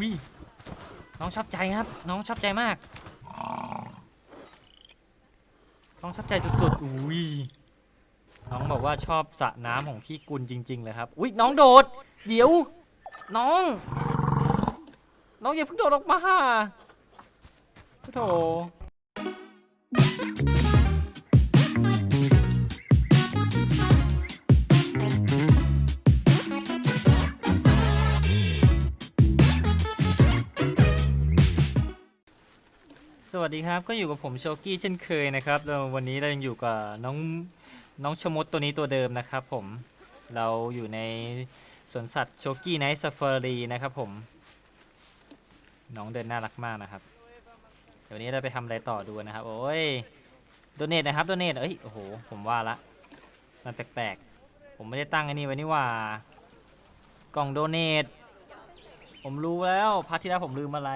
อุ้ยน้องชอบใจครับ น้องชอบใจมาก น้องชอบใจสุดๆ อุ้ยน้องบอกว่าชอบสระน้ำของพี่กุลจริง ๆ เลยครับ อุ้ยน้องโดด เดี๋ยว น้อง น้องอย่าเพิ่งโดดออกมาโถ วัสดีครับ ก็อยู่กับผมโชกี้เช่นเคยนะครับแล้ววันนี้เรายังอยู่กับน้องน้องชมดตัวนี้ตัวเดิมนะครับผมเราอยู่ในสวนสัตว์โชกี้ไนท์ซ f ฟ r รีนะครับผม น้องเดินน่ารักมากนะครับ เดี๋ยววันนี้เราไปทำอะไรต่อดูนะครับ โอ้ยโดเนทนะครับโดเนทเอ้ยโอ้โหผมว่าละมันแปลกๆ ผมไม่ได้ตั้งอ้นี่ไว้นี่ว่ากล่องโดเนทผมรู้แล้วพาร์ทที่แล้วผมลืมอะไร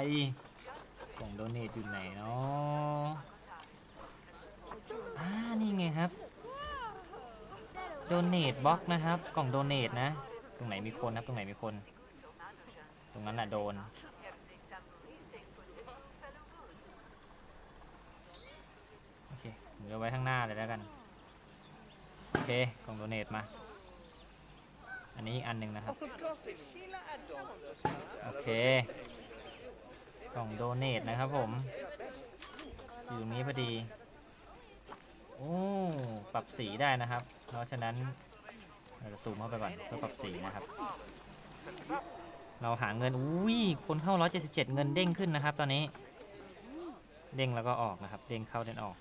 กล่องโดเนทอยู่ไหนเนาะอ่านี่ไงครับ โดเนทบ็อกนะครับ กล่องโดเนทนะ ตรงไหนมีคนนะครับตรงไหนมีคน ตรงนั้นน่ะโดน โอเคผมจะไว้ข้างหน้าเลยแล้วกัน โอเค กล่องโดเนทมา อันนี้อีกอันหนึ่งนะครับ โอเค กล่องโดเนทนะครับผม อยู่ตรงนี้พอดี โอ้ ปรับสีได้นะครับ เพราะฉะนั้นเราจะซูมเข้าไปก่อนเพื่อปรับสีนะครับ เราหาเงิน อุ้ย คนเข้า 177 เงินเด้งขึ้นนะครับ ตอนนี้ เด้งแล้วก็ออกนะครับ เด้งเข้าเด้งออก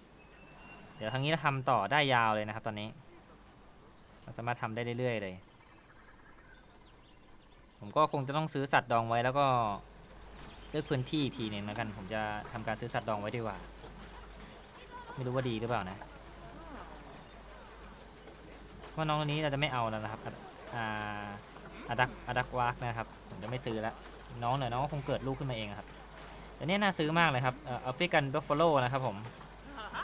เดี๋ยวทางนี้เราทำต่อได้ยาวเลยนะครับ ตอนนี้ เราสามารถทำได้เรื่อยๆเลย ผมก็คงจะต้องซื้อสัตว์ดองไว้แล้วก็ เลือกพื้นที่อีกทีหนึ่งแล้วกัน ผมจะทำการซื้อสัตว์ดองไว้ดีกว่า ไม่รู้ว่าดีหรือเปล่านะว่าน้องตัวนี้เราจะไม่เอาแล้วนะครับอ่าอาดักอาดักวากนะครับ ผมจะไม่ซื้อแล้วน้องเนี่ยน้องก็คงเกิดลูกขึ้นมาเองอะครับแต่เนี่ยน่าซื้อมากเลยครับเอ่อแอฟริกันบัฟฟาโลนะครับผม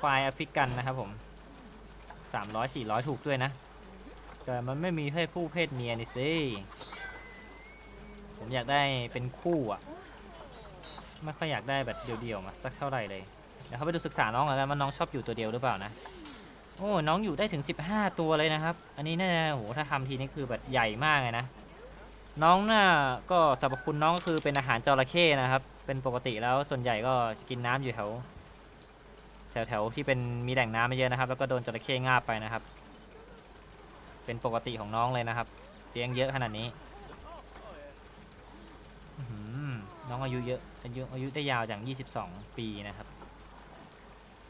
ควายแอฟริกันนะครับผม300 400ถูกด้วยนะ แต่มันไม่มีเพศผู้เพศเมียนี่สิผมอยากได้เป็นคู่อะ ไม่ค่อยอยากได้แบบเดี่ยวๆมาสักเท่าไหร่เลยเดี๋ยวเขาไปดูศึกษาน้องแล้วกันว่าน้องชอบอยู่ตัวเดียวหรือเปล่านะโอ้น้องอยู่ได้ถึง 15 ตัวเลยนะครับ อันนี้น่าจะโหถ้าทำทีนี้คือแบบใหญ่มากเลยนะน้องน่ะก็สรรพคุณน้องก็คือเป็นอาหารจระเข้นะครับ เป็นปกติแล้วส่วนใหญ่ก็กินน้ำอยู่แถวแถวๆที่เป็นมีแหล่งน้ำไม่เยอะนะครับ แล้วก็โดนจระเข้งาบไปนะครับ เป็นปกติของน้องเลยนะครับเลี้ยงเยอะขนาดนี้อื้อหือ น้องอายุเยอะอายุอายุได้ยาวอย่าง 22 ปีนะครับ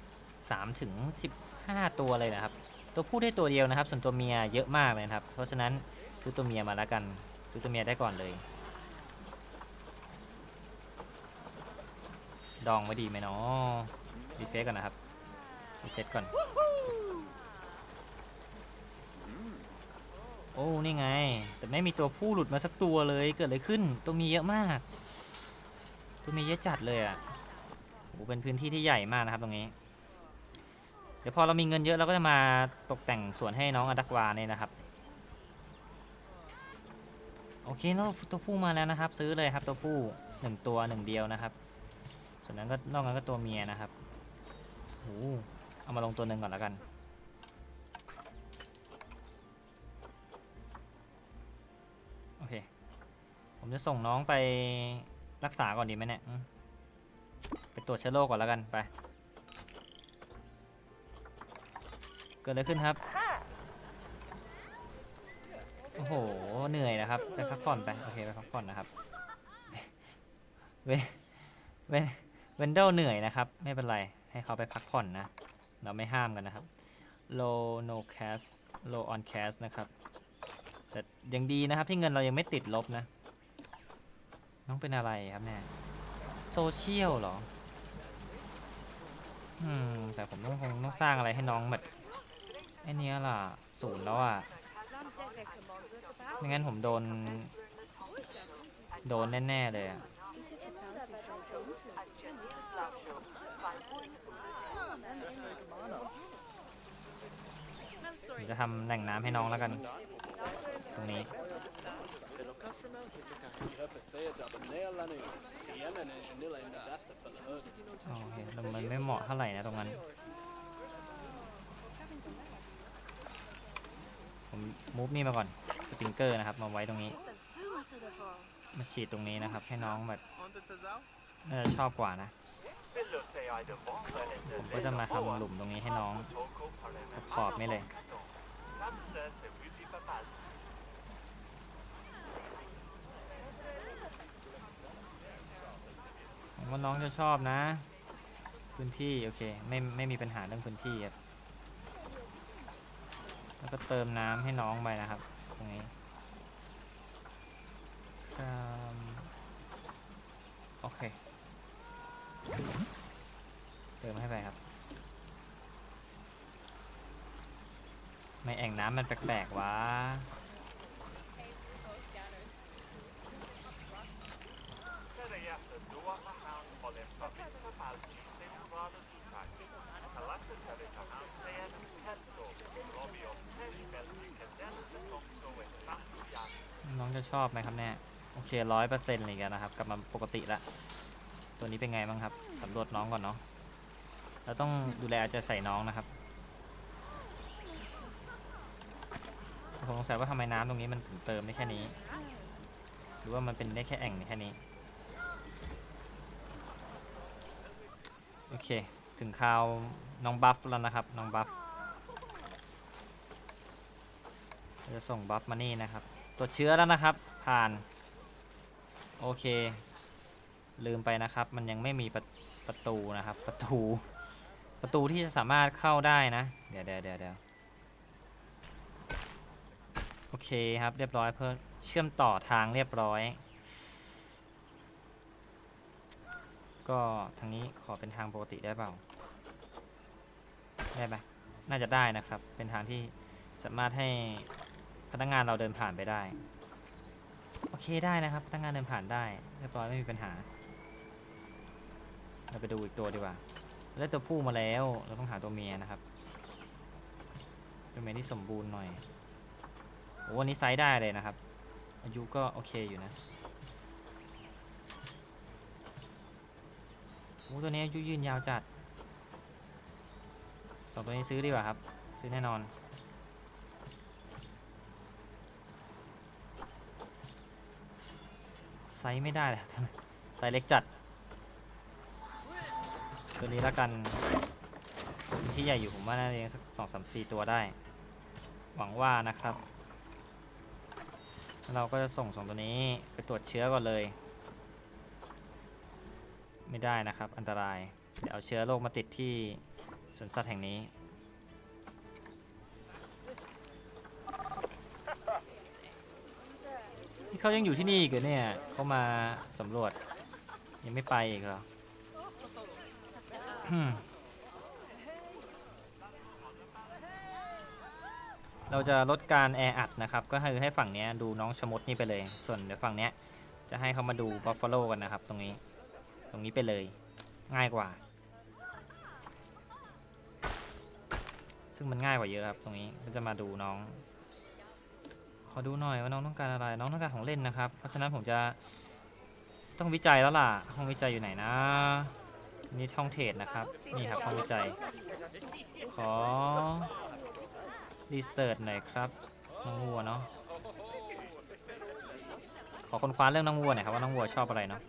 3ถึง15 ตัวเลยนะครับ ตัวผู้ได้ตัวเดียวนะครับ ส่วนตัวเมียเยอะมากเลยครับ เพราะฉะนั้นซื้อตัวเมียมาแล้วกันซื้อตัวเมียได้ก่อนเลย ดองไว้ดีไหมเนาะรีเฟซก่อนนะครับรีเซ็ตก่อน โอ้ นี่ไง แต่ไม่มีตัวผู้หลุดมาสักตัวเลย เกิดอะไรขึ้น ตัวมีเยอะมาก ตัวมีเยอะจัดเลยอะโอ้เป็นพื้นที่ที่ใหญ่มากนะครับตรงนี้ เดี๋ยวพอเรามีเงินเยอะเราก็จะมาตกแต่งสวนให้น้องอดักวาเนี่ยนะครับ โอเคแล้วตัวผู้มาแล้วนะครับ ซื้อเลยครับตัวผู้หนึ่งตัวหนึ่งเดียวนะครับ ส่วนนั้นก็นอกนั้นก็ตัวเมียนะครับโอ้เอามาลงตัวหนึ่งก่อนแล้วกันโอเค ผมจะส่งน้องไป รักษาก่อนดีไหมเนี่ยอืมไปตรวจเชื้อโรคก่อนแล้วกันไป เกิดอะไรขึ้นครับ โอ้โห เหนื่อยนะครับ ไปพักผ่อนไป โอเค ไปพักผ่อนนะครับ เวเวเวนเดลเหนื่อยนะครับ ไม่เป็นไร ให้เขาไปพักผ่อนนะ เราไม่ห้ามกันนะครับ low no cast low on cast นะครับ แต่ยังดีนะครับที่เงินเรายังไม่ติดลบนะ น้องเป็นอะไรครับเนี่ยโซเชียลเหรอ อืม แต่ผมต้องคงต้องสร้างอะไรให้น้องแบบไอ้เนี้ยล่ะ ศูนย์แล้วอะไม่งั้นผมโดน โดนแน่ ๆ เลยอะ ผมจะทำแหล่งน้ำให้น้องแล้วกัน ตรงนี้ โอเคแต่มันไม่เหมาะเท่าไหร่นะตรงนั้น ผมมูฟนี่มาก่อน สปริงเกอร์นะครับ มาไว้ตรงนี้ มาฉีดตรงนี้นะครับ ให้น้องแบบน่าจะชอบกว่านะ ผมก็จะมาทำหลุมตรงนี้ให้น้องขอบๆนี่เลยผมว่าน้องจะชอบนะ พื้นที่ โอเค ไม่ไม่มีปัญหาเรื่องพื้นที่ครับแล้วก็เติมน้ำให้น้องไปนะครับ ตรงนี้โอเค เติมให้ไปครับ ไม่แอ่งน้ำมันแปลกๆวะน้องจะชอบไหมครับเนี่ยโอเคร้อยเปอร์เซ็นต์เลยกันนะครับ กลับมาปกติละ ตัวนี้เป็นไงบ้างครับสำรวจน้องก่อนเนาะ เราต้องดูแลอาใจะใส่น้องนะครับผมสงสัยว่าทำไมน้ำตรงนี้มันถึงเติมได้แค่นี้ หรือว่ามันเป็นได้แค่แอ่งแค่นี้ โอเค ถึงคราวน้องบัฟแล้วนะครับ น้องบัฟจะส่งบัฟมานี่นะครับตรวเชื้อแล้วนะครับ ผ่าน โอเค ลืมไปนะครับ มันยังไม่มีประประตูนะครับ ประตู ประตูที่จะสามารถเข้าได้นะ เดี๋ยวเดี๋ยวเดี๋ยวเดี๋ยวโอเคครับเรียบร้อยเพื่อเชื่อมต่อทางเรียบร้อยก็ทางนี้ขอเป็นทางปกติได้เปล่า ได้ไหมน่าจะได้นะครับ เป็นทางที่สามารถให้พนักงานเราเดินผ่านไปได้ โอเคได้นะครับ พนักงานเดินผ่านได้ เรียบร้อยไม่มีปัญหา เราไปดูอีกตัวดีกว่า ได้ตัวผู้มาแล้ว เราต้องหาตัวเมียนะครับ ตัวเมียที่สมบูรณ์หน่อยโอ้วันนี้ไซส์ได้เลยนะครับ อายุก็โอเคอยู่นะโอ้ตัวนี้อายุยืนยาวจัดสองตัวนี้ซื้อดีกว่าครับ ซื้อแน่นอนไซส์ไม่ได้เลยท่านไซส์เล็กจัด ตัวนี้ละกันที่ใหญ่อยู่ผมว่าน่าจะเลี้ยงสักสองสามสี่ตัวได้ หวังว่านะครับ เราก็จะส่งสองตัวนี้ไปตรวจเชื้อก่อนเลย ไม่ได้นะครับ อันตราย เดี๋ยวเอาเชื้อโรคมาติดที่สวนสัตว์แห่งนี้ นี่เขายังอยู่ที่นี่อีกเหรอเนี่ยเขามาสำรวจยังไม่ไปอีกเหรอ เราจะลดการแออัดนะครับ ก็คือให้ฝั่งนี้ดูน้องชมดนี่ไปเลย ส่วนเดี๋ยวฝั่งนี้จะให้เขามาดูบัฟฟาโลกันนะครับ ตรงนี้ ตรงนี้ไปเลย ง่ายกว่า ซึ่งมันง่ายกว่าเยอะครับ ตรงนี้ก็จะมาดูน้อง ขอดูหน่อยว่าน้องต้องการอะไร น้องต้องการของเล่นนะครับ เพราะฉะนั้นผมจะต้องวิจัยแล้วล่ะ ห้องวิจัยอยู่ไหนนะ นี่ห้องเทรดนะครับ นี่ครับห้องวิจัย ขอรีเสิร์ชหน่อยครับน้องวัวเนาะขอคนคว้าเรื่องน้องวัวหน่อยครับว่าน้องวัวชอบอะไรเนาะ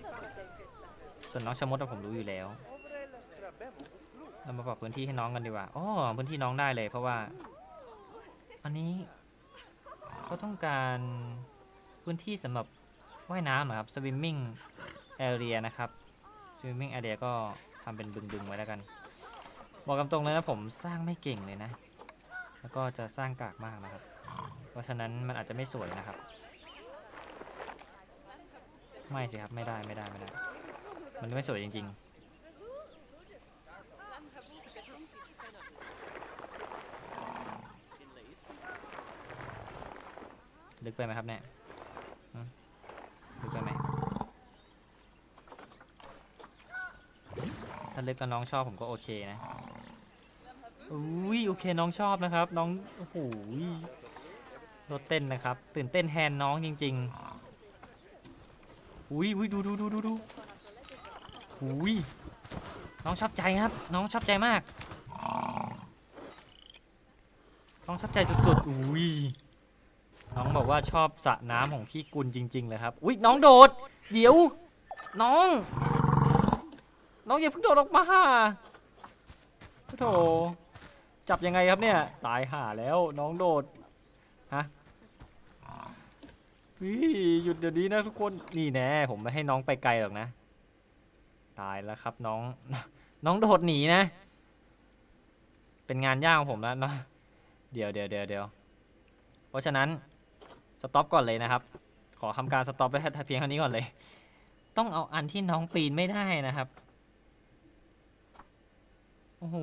ส่วนน้องชะมดผมรู้อยู่แล้วเรามาปรับพื้นที่ให้น้องกันดีกว่าอ๋อพื้นที่น้องได้เลย เพราะว่า อันนี้เขาต้องการพื้นที่สำหรับว่ายน้ำอะครับ swimming area นะครับ swimming area ก็ ทำเป็นบึงๆไว้แล้วกัน บอกกำตรงเลยนะผมสร้างไม่เก่งเลยนะ แล้วก็จะสร้างกากมากนะครับ เพราะฉะนั้นมันอาจจะไม่สวยนะครับ ไม่สิครับไม่ได้ไม่ได้ไม่ได้ มันไม่สวยจริง ๆลึกไปไหมครับเนี่ยหึลึกไปไหม ถ้าลึกแล้วน้องชอบผมก็โอเคนะอุ้ยโอเคน้องชอบนะครับ น้องโอ้โหรถเต้นนะครับ ตื่นเต้นแทนน้องจริง ๆ อุ้ยอุ้ยดูดูดูดูดูอุ้ยน้องชอบใจครับ น้องชอบใจมาก น้องชอบใจสุดๆอุ้ยน้องบอกว่าชอบสระน้ำของพี่กุลจริง ๆ เลยครับ อุ้ยน้องโดด เดี๋ยว น้อง น้องอย่าเพิ่งโดดออกมาโถจับยังไงครับเนี่ย ตายห่าแล้วน้องโดด ฮะพี่หยุดเดี๋ยวนี้นะทุกคน นี่แน่ผมไม่ให้น้องไปไกลหรอกนะ ตายแล้วครับน้อง น้องโดดหนีนะ เป็นงานยากของผมแล้วเนาะ เดี๋ยวเดี๋ยวเดี๋ยวเดี๋ยวเพราะฉะนั้นสต็อปก่อนเลยนะครับ ขอทำการสต็อปไว้เพียงเท่านี้ก่อนเลย ต้องเอาอันที่น้องปีนไม่ได้นะครับ โอ้โห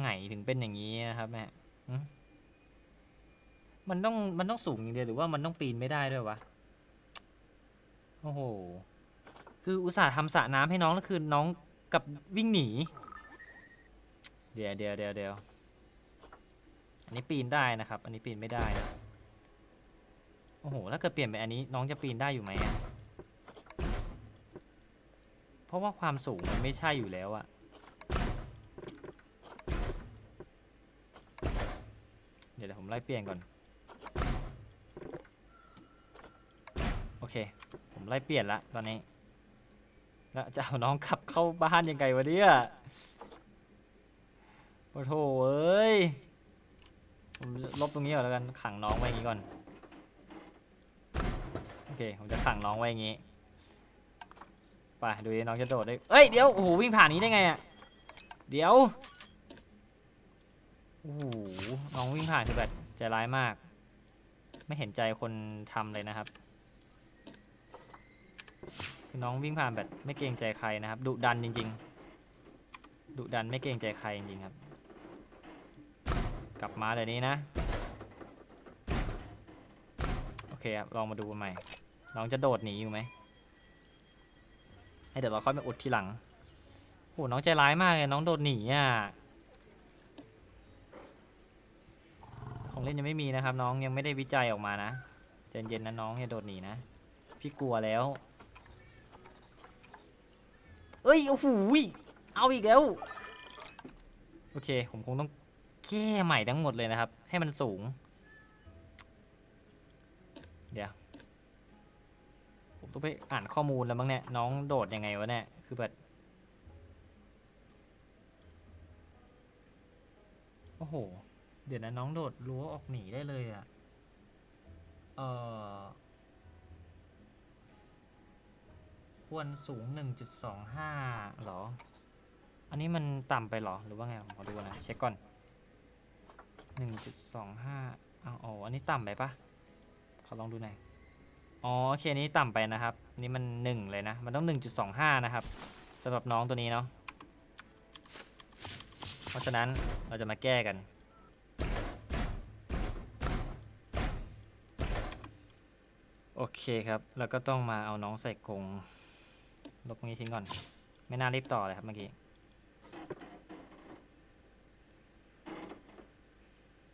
ไงถึงเป็นอย่างนี้นะครับแม่มันต้องมันต้องสูงอย่างเดียวหรือว่ามันต้องปีนไม่ได้ด้วยวะ โอ้โห คืออุตส่าห์ทำสระน้ำให้น้องแล้วคือน้องกับวิ่งหนี เดี๋ยวเดี๋ยวเดี๋ยวเดี๋ยวอันนี้ปีนได้นะครับ อันนี้ปีนไม่ได้นะโอ้โห ถ้าเกิดเปลี่ยนเป็นอันนี้น้องจะปีนได้อยู่ไหมอะ เพราะว่าความสูงมันไม่ใช่อยู่แล้วอะเดี๋ยวเดี๋ยวผมไล่เปลี่ยนก่อน โอเค ผมไล่เปลี่ยนละตอนนี้ แล้วจะเอาน้องกลับเข้าบ้านยังไงวะเนี่ยโอ้โถเอ้ย ผมลบตรงนี้ก่อนแล้วกัน ขังน้องไว้อย่างนี้ก่อน โอเค ผมจะขังน้องไว้อย่างงี้ ไปดูดิน้องจะโดดได้เอ้ยเดี๋ยวโอ้โหวิ่งผ่านนี้ได้ไงอะเดี๋ยวโอ้โหน้องวิ่งผ่านคือแบบใจร้ายมาก ไม่เห็นใจคนทำเลยนะครับคือน้องวิ่งผ่านแบบไม่เกรงใจใครนะครับดุดันจริง ๆดุดันไม่เกรงใจใครจริงๆครับ กลับมาเดี๋ยวนี้นะโอเคครับลองมาดูใหม่ น้องจะโดดหนีอยู่ไหม เดี๋ยวเราค่อยมาอุดทีหลังโหน้องใจร้ายมากเลยน้องโดดหนีอะของเล่นยังไม่มีนะครับ น้องยังไม่ได้วิจัยออกมานะใจเย็นๆนะน้องอย่าโดดหนีนะ พี่กลัวแล้ว เอ้ยโอ้โหเอาอีกแล้ว โอเค ผมคงต้องแก้ใหม่ทั้งหมดเลยนะครับ ให้มันสูง เดี๋ยว ผมต้องไปอ่านข้อมูลแล้วมั้งเนี่ย น้องโดดยังไงวะเนี่ย คือแบบ โอ้โห เดี๋ยวนะน้องโดดรั้วออกหนีได้เลยอะเออควรสูง 1.25หรอ อันนี้มันต่ำไปหรอ หรือว่าไง ผมขอดูนนะเช็คก่อน 1.25อ้าวอ๋ออันนี้ต่ำไปปะขอลองดูหน่อย อ๋อโอเคนี้ต่ำไปนะครับ นี่มัน1เลยนะ มันต้อง 1.25 นะครับสำหรับน้องตัวนี้เนาะ เพราะฉะนั้นเราจะมาแก้กัน โอเคครับ แล้วก็ต้องมาเอาน้องใส่กรงลบตรงนี้ทิ้งก่อน ไม่น่ารีบต่อเลยครับเมื่อกี้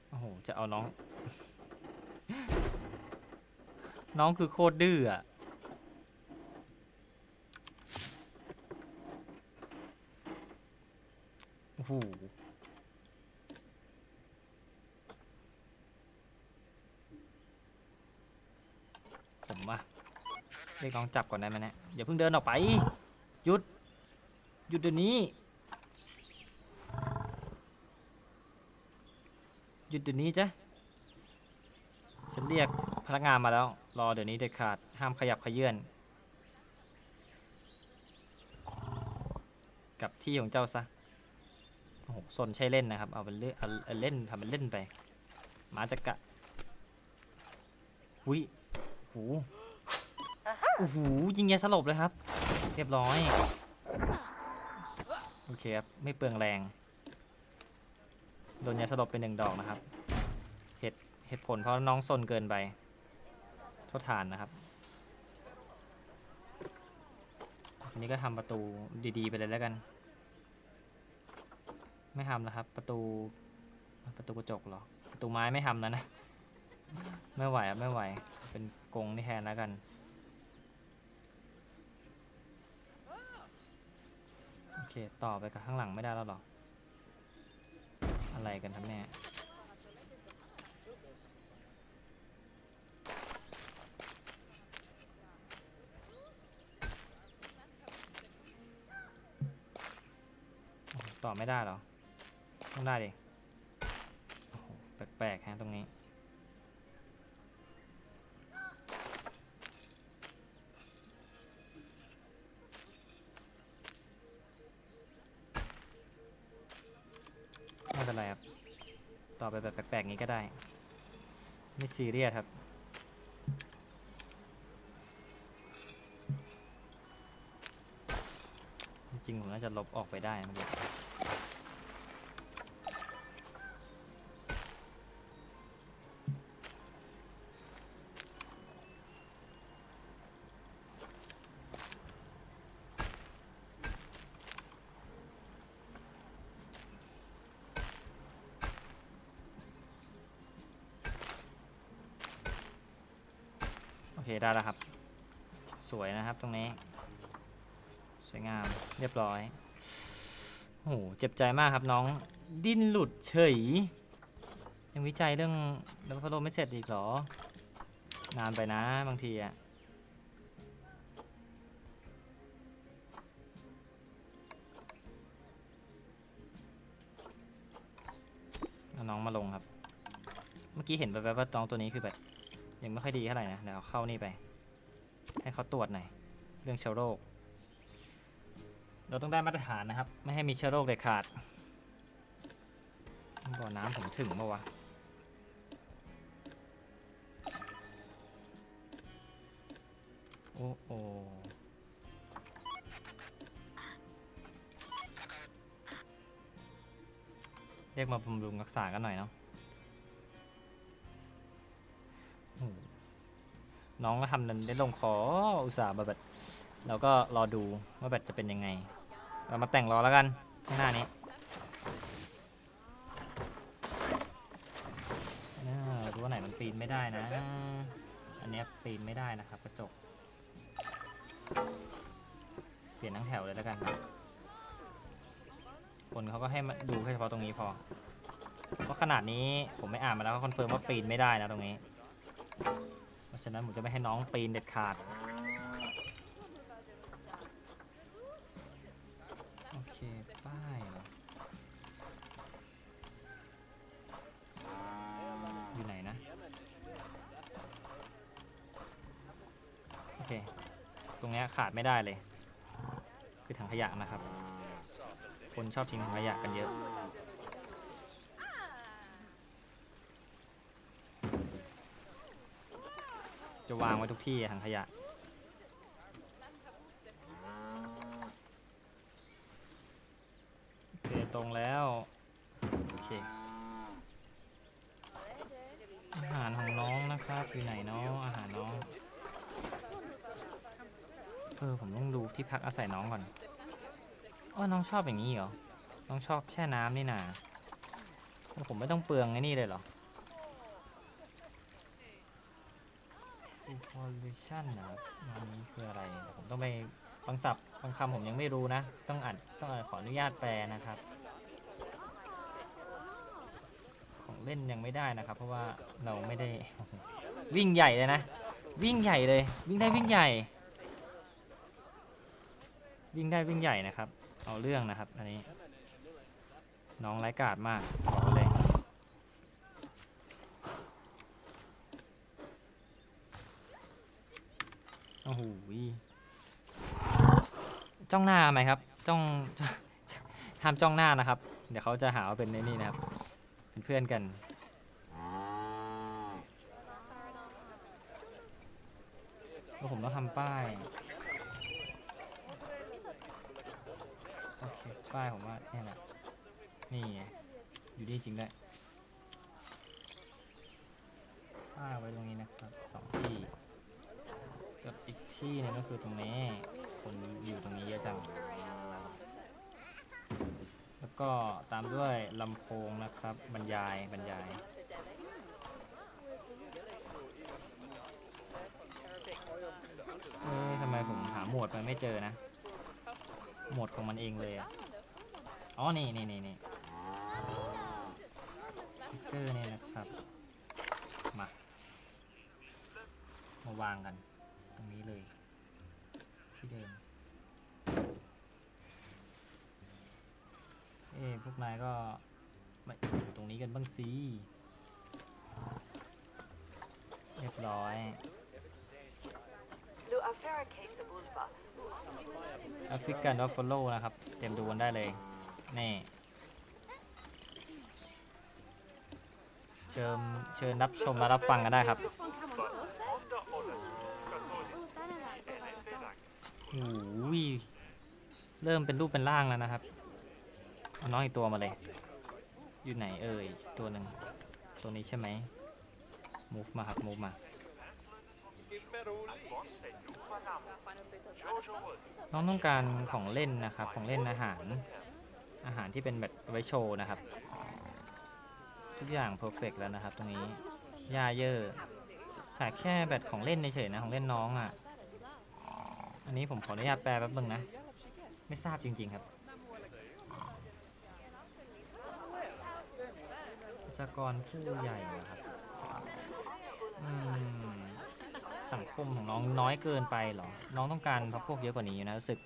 โอ้โห จะเอาน้อง น้องคือโคตรดื้ออะโอ้โหผมอะเรียกน้องจับก่อนได้ไหมเนี่ยอย่าเพิ่งเดินออกไป หยุด หยุดเดี๋ยวนี้ หยุดเดี๋ยวนี้จ้ะฉันเรียกพนักงานมาแล้ว รอเดี๋ยวนี้เด็ดขาด ห้ามขยับขยื่นกับที่ของเจ้าซะ โอ้โหสนใช่เล่นนะครับ เอาเป็นเล่นเอาเล่นทำเป็นเล่นไป หมาจะกะอุ้ยโอ้โหโอ้โหยิงยาสลบเลยครับ เรียบร้อย โอเคครับ ไม่เปลืองแรง โดนยาสลบไปหนึ่งดอกนะครับ เหตุเหตุผลเพราะน้องซนเกินไป ทษฐานนะครับอันนี้ก็ทำประตูดีๆ ไปเลยแล้วกัน ไม่ทำแล้วครับ ประตู ประตูกระจกหรอ ประตูไม้ไม่ทำแล้วนะ ไม่ไหวอะไม่ไหว เป็นกงที่แทนแล้วกันโอเค ต่อไปกับข้างหลังไม่ได้แล้วหรอ อะไรกันครับเนี่ย โอ้โห ต่อไม่ได้หรอ ต้องได้ดิแปลกๆฮะตรงนี้ ไม่เป็นไรครับ ต่อไปแบบแปลกๆงี้ก็ได้ ไม่ซีเรียสครับจริงๆผมน่าจะลบออกไปได้เมื่อกี้โได้แล้วครับ สวยนะครับตรงนี้ สวยงามเรียบร้อยโอ้โหเจ็บใจมากครับน้องดิ้นหลุดเฉย ยังวิจัยเรื่องแล้วพัดลมไม่เสร็จอีกหรอ นานไปนะบางทีอะเอาน้องมาลงครับ เมื่อกี้เห็นแบบว่าน้องตัวนี้คือแบบ ยังไม่ค่อยดีเท่าไหร่นะเดี๋ยวเอาเข้านี่ไป ให้เขาตรวจหน่อยเรื่องเชื้อโรค เราต้องได้มาตรฐานนะครับ ไม่ให้มีเชื้อโรคเด็ดขาดบ่อน้ำผมถึงปะวะโอ้โอเรียกมาบำรุงรักษากันหน่อยเนาะ น้องก็ทำนันได้ลงคออุตส่าห์มาแบบเราก็รอดูว่าแบตจะเป็นยังไง เรามาแต่งรอแล้วกันข้างหน้านี้นรู้ว่าไหนมันปีนไม่ได้นะ อันนี้ปีนไม่ได้นะครับกระจก เปลี่ยนทั้งแถวเลยแล้วกันคนเขาก็ให้มาดูแค่เฉพาะตรงนี้พอ เพราะขนาดนี้ผมไม่อ่านมาแล้วเขาคอนเฟิร์มว่าปีนไม่ได้นะตรงนี้ ราะฉะนั้นผมจะไม่ให้น้องปีนเด็ดขาด โอเค ป้ายเหรอ อยู่ไหนนะ โอเค ตรงเนี้ยขาดไม่ได้เลย คือถังขยะนะครับ คนชอบทิ้งถังขยะกันเยอะ จะวางไว้ทุกที่อะถังขยะ โอเคตรงแล้ว โอเค อาหารของน้องนะครับ อยู่ไหนเนาะอาหารน้อง เออ ผมต้องดูที่พักอาศัยน้องก่อนอ๋อน้องชอบอย่างนี้เหรอ น้องชอบแช่น้ำนี่นา ผมไม่ต้องเปลืองไอ้นี่เลยเหรอ evolution นะครับอันนี้คืออะไรเดี๋ยวผมต้องไปบางศัพท์บางคำผมยังไม่รู้นะ ต้องอ่านต้องอขออนุญาตแปลนะครับ ของเล่นยังไม่ได้นะครับ เพราะว่าเราไม่ได้ วิ่งใหญ่เลยนะ วิ่งใหญ่เลย วิ่งได้วิ่งใหญ่ วิ่งได้วิ่งใหญ่นะครับ เอาเรื่องนะครับ อันนี้ น้องไร้กาดมากบอกเลย โอ้โหจ้องหน้าไหมครับ จ้องห้ามจ้องหน้านะครับ เดี๋ยวเขาจะหาว่าเป็นในนี่นะครับ เป็นเพื่อนกันแล้ผมต้องทำป้าย โอเค ป้ายผมว่าเนี่ยแหละ นี่ไง อยู่นี่จริงด้วยป้ายไว้ตรงนี้นะครับสอง ที่กับอีกที่หนึงก็คือตรงนี้ คนอยู่ตรงนี้เยอะจัง แล้วก็ตามด้วยลำโพงนะครับ บรรยายบรรยาย เอ๊ะทำไมผมหาโหมดมันไม่เจอนะ โหมดของมันเองเลยอะอ๋อ นี่นี่นี่นี่ติ๊กเกอร์เนี่ยนะครับ มามาวางกันเลย ที่เดิม เอ้พวกนายก็มาอยู่ตรงนี้กัน บ้างสิเรียบร้อย Lo Afera Case of Ulfa. แอฟริกันดอฟฟ l โลนะครับ เต็มดูกันได้เลย นี่ เชิญเชิญรับชมและรับฟังกันได้ครับ Just one come on closer. Oh, Banana, โอ้ยเริ่มเป็นรูปเป็นร่างแล้วนะครับ เอาน้องอีกตัวมาเลย อยู่ไหนเอ่ยตัวหนึ่งตัวนี้ใช่ไหมมูฟมาครับมูฟมา น้องต้องการของเล่นนะครับ ของเล่นอาหาร อาหารที่เป็นแบบไว้โชว์นะครับ ทุกอย่างเพอร์เฟกแล้วนะครับ ตรงนี้หญ้าเยอะขาดแค่แบบของเล่นเฉยๆนะของเล่นน้องอะ อันนี้ผมขออนุญาตแปลแป๊บนึงนะ ไม่ทราบจริง ๆ ครับประ ชากรผู้ใหญ่เหรอครับอืมสังคมของน้องน้อยเกินไปเหรอ น้องต้องการพักพวกเยอะกว่านี้อยู่นะรู้สึก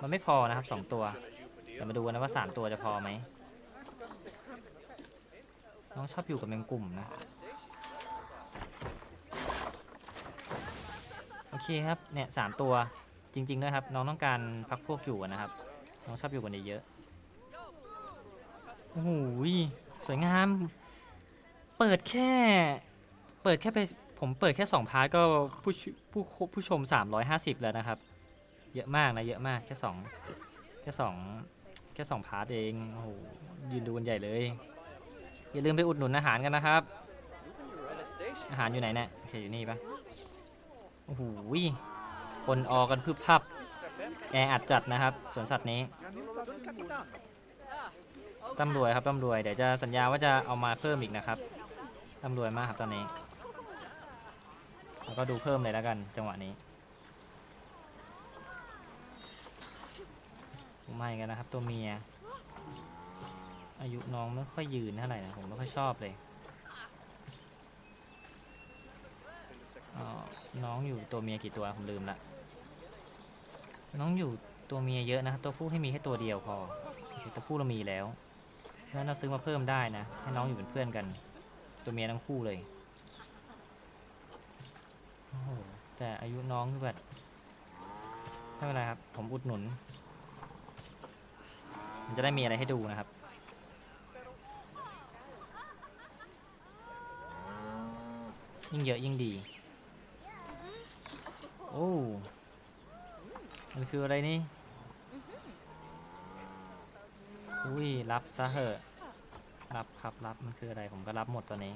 มันไม่พอนะครับสองตัว เดี๋ยวมาดูกันนะว่าสามตัวจะพอไหม น้องชอบอยู่กับแมงกลุ่มนะ โอเคครับ เนี่ยสามตัวจริงๆด้วยครับ น้องต้องการพักพวกอยู่นะครับ น้องชอบอยู่กันเยอะโอ้โหสวยงาม เปิดแค่ เปิดแค่ไปผมเปิดแค่ 2 พาร์ทก็ผู้ผู้ผู้ชม 350 แล้วนะครับ เยอะมากนะเยอะมากแค่ 2 แค่ 2 แค่ 2 พาร์ทเองโอ้โหยืนดูกันใหญ่เลย อย่าลืมไปอุดหนุนอาหารกันนะครับ อาหารอยู่ไหนเนี่ยโอเคอยู่นี่ปะโอ้โหคนออกันพึบพับแออัดจัดนะครับสวนสัตว์นี้ตำรวจครับตำรวจเดี๋ยวจะสัญญาว่าจะเอามาเพิ่มอีกนะครับ ตำรวจมากครับตอนนี้ แล้วก็ดูเพิ่มเลยแล้วกันจังหวะนี้ผมไม่กันนะครับ ตัวเมีย อายุน้องไม่ค่อยยืนเท่าไหร่นะผมไม่ค่อยชอบเลยเอ่อน้องอยู่ตัวเมียกี่ตัวผมลืมละน้องอยู่ตัวเมียเยอะนะครับตัวผู้ให้มีแค่ตัวเดียวพอคือตัวผู้เรามีแล้วแล้วเราซื้อมาเพิ่มได้นะ ให้น้องอยู่เป็นเพื่อนกัน ตัวเมียทั้งคู่เลยโอ้โหแต่อายุน้องคือแบบไม่เป็นไรครับ ผมอุดหนุน มันจะได้มีอะไรให้ดูนะครับ ยิ่งเยอะยิ่งดี โอ้มันคืออะไรนี่ อุ้ย รับซะเหอะ รับครับรับมันคืออะไรผมก็รับหมดตัวนี้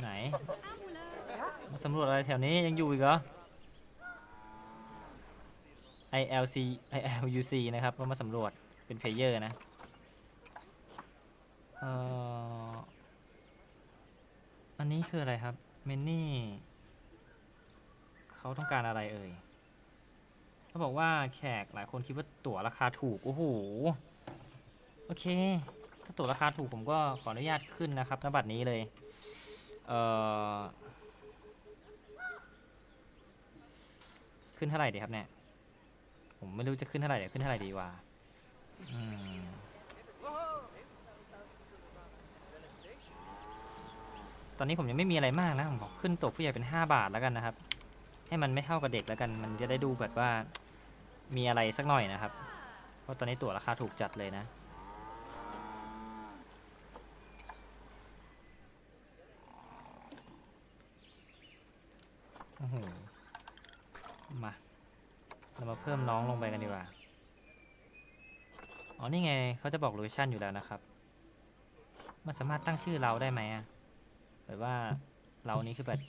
ไหนมาสำรวจอะไรแถวนี้ยังอยู่อีกเหรอ ILC ILUC นะครับก็มาสำรวจเป็นเพลเยอร์นะเอ่ออันนี้คืออะไรครับเมนนี่เขาต้องการอะไรเอ่ย เขาบอกว่าแขกหลายคนคิดว่าตั๋วราคาถูก โอ้โห โอเค ถ้าตั๋วราคาถูกผมก็ขออนุญาตขึ้นนะครับณบัตรนี้เลย เอ่อ ขึ้นเท่าไหร่ดีครับเนี่ย ผมไม่รู้จะขึ้นเท่าไหร่เดี๋ยวขึ้นเท่าไหร่ดีกว่าอืมตอนนี้ผมยังไม่มีอะไรมากนะ ผมขอขึ้นตัวผู้ใหญ่เป็น 5 บาทแล้วกันนะครับ ให้มันไม่เท่ากับเด็กแล้วกัน มันจะได้ดูแบบว่า มีอะไรสักหน่อยนะครับ เพราะตอนนี้ตั๋วราคาถูกจัดเลยนะ โอ้โห มา เรามาเพิ่มน้องลงไปกันดีกว่า อ๋อ นี่ไง เขาจะบอกโลเคชั่นอยู่แล้วนะครับ มันสามารถตั้งชื่อเราได้ไหมอะแบบว่าเรานี้คือแบบ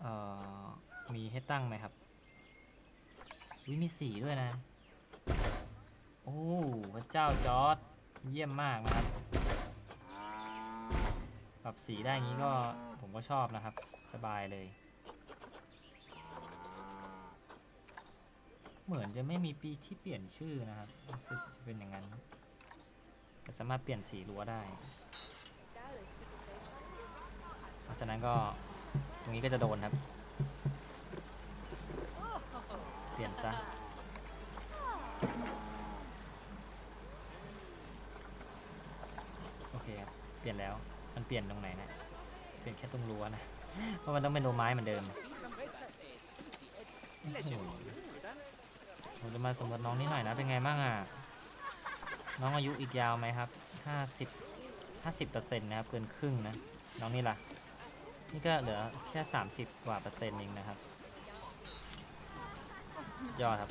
เอ่อ มีให้ตั้งไหมครับวิมีสีด้วยนะ โอ้พระเจ้าจอร์ดเยี่ยมมากนะครับ ปรับสีได้งี้ก็ผมก็ชอบนะครับ สบายเลย เหมือนจะไม่มีปีที่เปลี่ยนชื่อนะครับรู้สึกจะเป็นอย่างนั้นแต่สามารถเปลี่ยนสีรั้วได้ เพราะฉะนั้นก็ตรงนี้ก็จะโดนครับ เป ลี่ยนซะโอเคครับเปลี่ยนแล้วมันเปลี่ยนตรงไหนนะเปลี่ยนแค่ตรงรั้วนะเพราะมันต้องเป็นรั้วไม้เหมือนเดิมผมจะมาสมมติน้องนี่หน่อยนะเป็นไงบ้างอะน้องอายุอีกยาวไหมครับห้าสิบห้าสิบเปอร์เซ็นต์นะครับเกินครึ่งนะน้องนี่ล่ะนี่ก็เหลือแค่สามสิบกว่าเปอร์เซ็นต์เองนะครับ ยอดครับ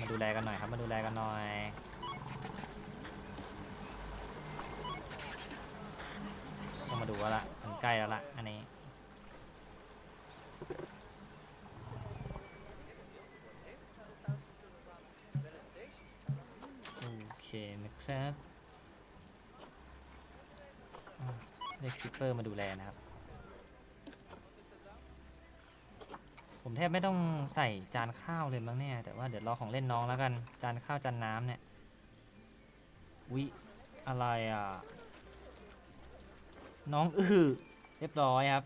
มาดูแลกันหน่อยครับ มาดูแลกันหน่อย ต้องมาดูแล้วละมันใกล้แล้วละอันนี้ โอเคนะครับเรียกคิปเปอร์มาดูแลนะครับ ผมแทบไม่ต้องใส่จานข้าวเลยมั้งเนี่ย แต่ว่าเดี๋ยวรอของเล่นน้องแล้วกัน จานข้าวจานน้ำเนี่ย วิอะไรอะ น้องอือเรียบร้อยครับ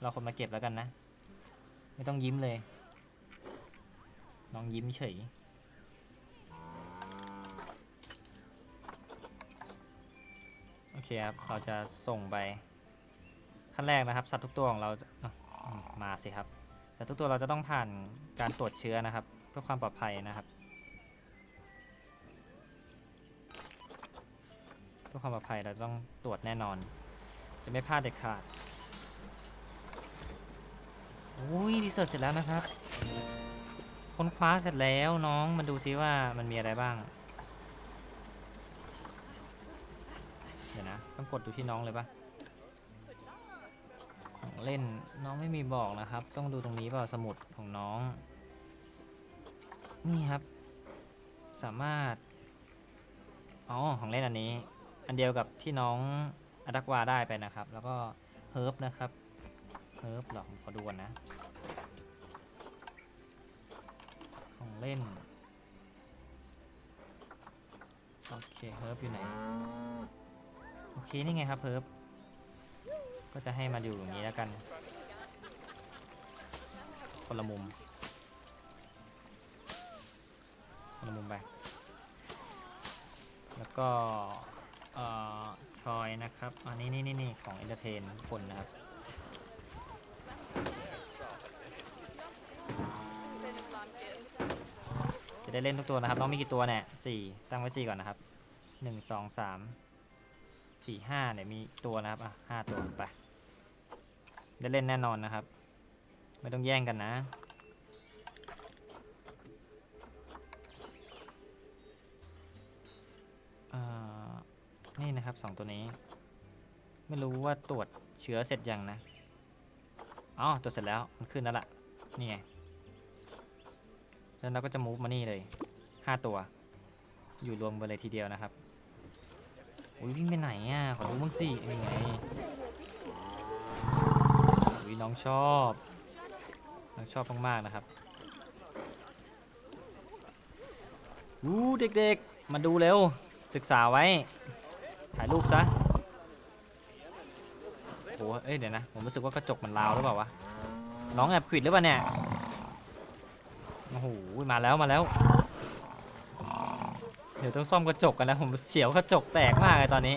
เราคนมาเก็บแล้วกันนะ ไม่ต้องยิ้มเลย น้องยิ้มเฉยโอเคครับ เราจะส่งไปขั้นแรกนะครับ สัตว์ทุกตัวของเรามาสิครับ สัตว์ทุกตัวเราจะต้องผ่านการตรวจเชื้อนะครับ เพื่อความปลอดภัยนะครับ เพื่อความปลอดภัยเราต้องตรวจแน่นอน จะไม่พลาดเด็ดขาดโอ้ยรีเสิร์ชเสร็จแล้วนะครับ ค้นคว้าเสร็จแล้วน้องมาดูซิว่ามันมีอะไรบ้าง เดี๋ยวนะ ต้องกดดูที่น้องเลยปะ เล่น น้องไม่มีบอกนะครับ ต้องดูตรงนี้เปล่าสมุดของน้อง นี่ครับ สามารถ อ๋อ ของเล่นอันนี้ อันเดียวกับที่น้องอดักวาได้ไปนะครับ แล้วก็เฮิร์บนะครับ เฮิร์บหรอผมขอดูก่อนนะ ของเล่น โอเค เฮิร์บอยู่ไหน โอเค นี่ไงครับ เฮิร์บ ก็จะให้มาอยู่อย่างนี้แล้วกัน คนละมุม คนละมุมไป แล้วก็เอ่อชอยนะครับ อันนี้นี่นี่นี่ของเอนเตอร์เทนคนนะครับจะได้เล่นทุกตัวนะครับน้องมีกี่ตัวเนี่ยสี่ตั้งไว้สี่ก่อนนะครับหนึ่งสองสามสี่ห้าเนี่ยมีตัวนะครับ อะห้าตัวไป ได้เล่นแน่นอนนะครับ ไม่ต้องแย่งกันนะนี่นะครับสองตัวนี้ ไม่รู้ว่าตรวจเชื้อเสร็จยังนะอ๋อตรวจเสร็จแล้วมันขึ้นแล้วล่ะ นี่ไงแล้วเราก็จะมูฟมานี่เลย5ตัว อยู่รวมกันเลยทีเดียวนะครับ อุ้ยวิ่งไปไหนอะ ขอดูบ้างสินี่ไง น้องชอบน้องชอบมากๆนะครับอู้เด็กๆ มาดูเร็ว ศึกษาไว้ ถ่ายรูปซะโอ้เอ้ยเดี๋ยวนะ ผมรู้สึกว่ากระจกมันราวหรือเปล่าวะ น้องแอบขิดหรือเปล่าเนี่ย โอ้โห มาแล้วมาแล้ว เดี๋ยวต้องซ่อมกระจกกันนะ ผมเสียวกระจกแตกมากเลยตอนนี้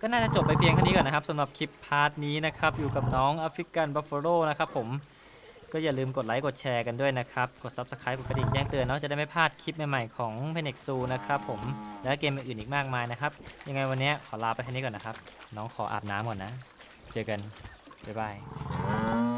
ก็น่าจะจบไปเพียงแค่นี้ก่อนนะครับสำหรับคลิปพาร์ทนี้นะครับ อยู่กับน้องแอฟริกันบัฟฟาโลนะครับผมก็อย่าลืมกดไลค์กดแชร์กันด้วยนะครับ กด Subscribe กดกระดิ่งแจ้งเตือนเนาะจะได้ไม่พลาดคลิปใหม่ๆของ p e n e x z o นะครับผมและเกมอื่นๆอีกมากมายนะครับ ยังไงวันนี้ขอลาไปแค่นี้ก่อนนะครับ น้องขออาบน้ำก่อนนะ เจอกัน บ๊ายบาย